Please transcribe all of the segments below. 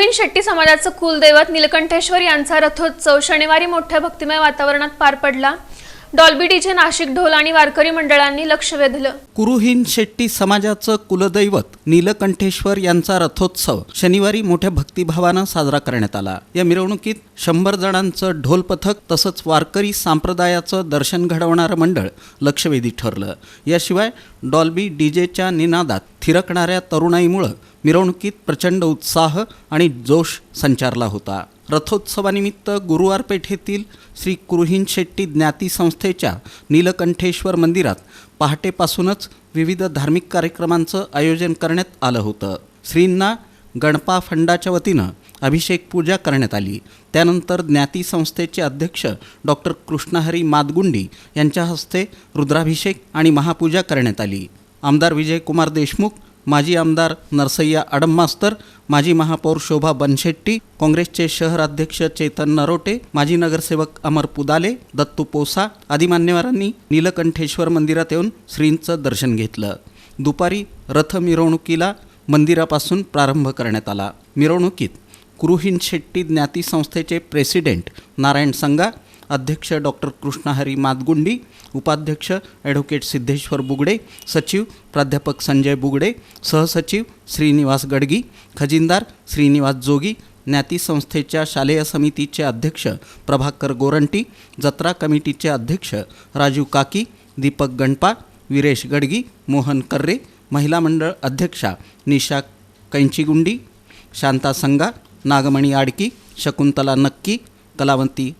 कुरुहीन शेट्टी समाजाचं कुलदैवत निलकंठेश्वर यांचा रथोत्सव शनिवारी मोठ्या भक्तिमय वातावरणात पार पडला. डॉल्बीडीचे नाशिक ढोल आणि वारकरी मंडळांनी लक्ष वेधलं. कुरुहीन शेट्टी समाजाचं कुलदैवत नीलकंठेश्वर यांचा रथोत्सव शनिवारी मोठ्या भक्तिभावानं साजरा करण्यात आला. या मिरवणुकीत शंभर जणांचं ढोल पथक तसंच वारकरी संप्रदायाचं दर्शन घडवणारं मंडळ लक्षवेधी ठरलं. याशिवाय डॉल्बी डीजेच्या निनादात थिरकणाऱ्या तरुणाईमुळं मिरवणुकीत प्रचंड उत्साह आणि जोश संचारला होता. रथोत्सवानिमित्त गुरुवार पेठेतील श्री कुरुहीन शेट्टी ज्ञाती संस्थेच्या नीलकंठेश्वर मंदिरात पहाटेपासूनच विविध धार्मिक कार्यक्रमांचं आयोजन करण्यात आलं होतं. श्रींना गणपा फंडाच्या वतीनं अभिषेक पूजा करण्यात आली. त्यानंतर ज्ञाती संस्थेचे अध्यक्ष डॉक्टर कृष्णहरी मादगुंडी यांच्या हस्ते रुद्राभिषेक आणि महापूजा करण्यात आली. आमदार विजयकुमार देशमुख माजी आमदार नरसय्या अडम मास्तर माजी महापौर शोभा बनशेट्टी काँग्रेसचे शहर अध्यक्ष चेतन नरोटे माजी नगरसेवक अमर पुदाले दत्तू पोसा आदी मान्यवरांनी नीलकंठेश्वर मंदिरात येऊन श्रींचं दर्शन घेतलं. दुपारी रथ मिरवणुकीला मंदिरापासून प्रारंभ करण्यात आला. मिरवणुकीत कुरुहीन शेट्टी ज्ञाती संस्थेचे प्रेसिडेंट नारायण संगा अध्यक्ष डॉक्टर कृष्णहरी मातगुंडी उपाध्यक्ष ॲडव्होकेट सिद्धेश्वर बुगडे सचिव प्राध्यापक संजय बुगडे सहसचिव श्रीनिवास गडगी खजिनदार श्रीनिवास जोगी ज्ञाती संस्थेच्या शालेय समितीचे अध्यक्ष प्रभाकर गोरंटी जत्रा कमिटीचे अध्यक्ष राजू काकी दीपक गणपा विरेश गडगी मोहन कर्रे महिला मंडळ अध्यक्षा निशा कैंचीगुंडी शांता संगा नागमणी आडकी शकुंतला नक्की कलावंती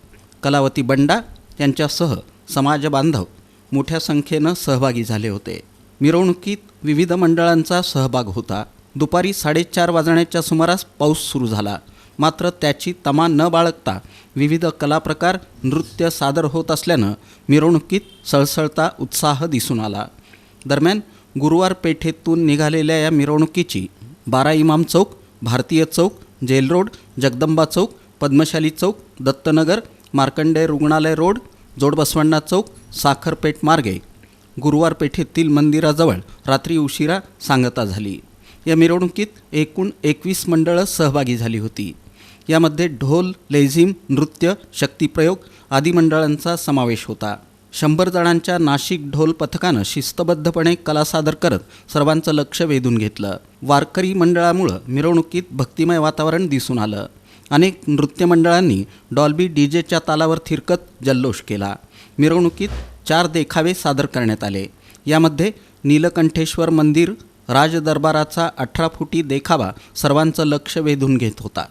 कलावती बंडा यांच्यासह समाज बांधव मोठ्या संख्येनं सहभागी झाले होते. मिरवणुकीत विविध मंडळांचा सहभाग होता. दुपारी साडेचार वाजण्याच्या सुमारास पाऊस सुरू झाला. मात्र त्याची तमा न बाळगता विविध कलाप्रकार नृत्य सादर होत असल्यानं मिरवणुकीत सळसळता उत्साह दिसून आला. दरम्यान गुरुवार पेठेतून निघालेल्या या मिरवणुकीची बारा इमाम चौक भारतीय चौक जेल रोड जगदंबा चौक पद्मशाली चौक दत्तनगर मार्कंडेय रुग्णालय रोड जोडबसवण्णा चौक साखरपेठ मार्गे. गुरुवार पेठेतील मंदिराजवळ रात्री उशिरा सांगता झाली. या मिरवणुकीत एकूण एकवीस मंडळं सहभागी झाली होती. यामध्ये ढोल लेझिम नृत्य शक्तिप्रयोग आदी मंडळांचा समावेश होता. शंभर जणांच्या नाशिक ढोल पथकानं शिस्तबद्धपणे कला सादर करत सर्वांचं लक्ष वेधून घेतलं. वारकरी मंडळामुळं मिरवणुकीत भक्तिमय वातावरण दिसून आलं. अनेक नृत्यमंडळांनी डॉल्बी डी जेच्या तालावर थिरकत जल्लोष केला. मिरवणुकीत चार देखावे सादर करण्यात आले. यामध्ये नीलकंठेश्वर मंदिर राजदरबाराचा अठरा फुटी देखावा सर्वांचं लक्ष वेधून घेत होता.